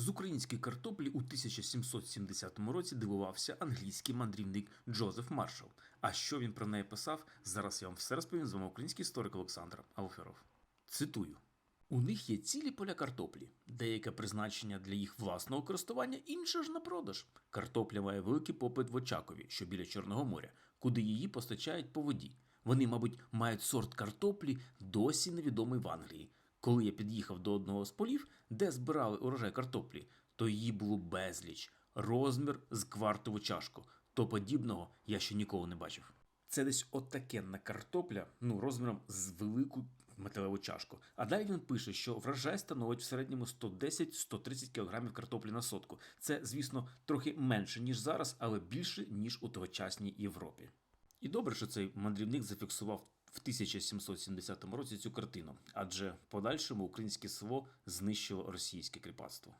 З української картоплі у 1770 році дивувався англійський мандрівник Джозеф Маршал. А що він про неї писав? Зараз я вам все розповім з вами український історик Олександр Алферов. Цитую. У них є цілі поля картоплі, деяке призначення для їх власного користування, інше ж на продаж. Картопля має великий попит в Очакові, що біля Чорного моря, куди її постачають по воді. Вони, мабуть, мають сорт картоплі, досі невідомий в Англії. Коли я під'їхав до одного з полів, де збирали урожай картоплі, то її було безліч, розмір з квартову чашку. То подібного я ще ніколи не бачив. Це десь отакенна картопля, ну розміром з велику металеву чашку. А далі він пише, що врожай становить в середньому 110-130 кг картоплі на сотку. Це, звісно, трохи менше ніж зараз, але більше ніж у тогочасній Європі. І добре, що цей мандрівник зафіксував в 1770 році цю картину, адже в подальшому українське село знищило російське кріпацтво.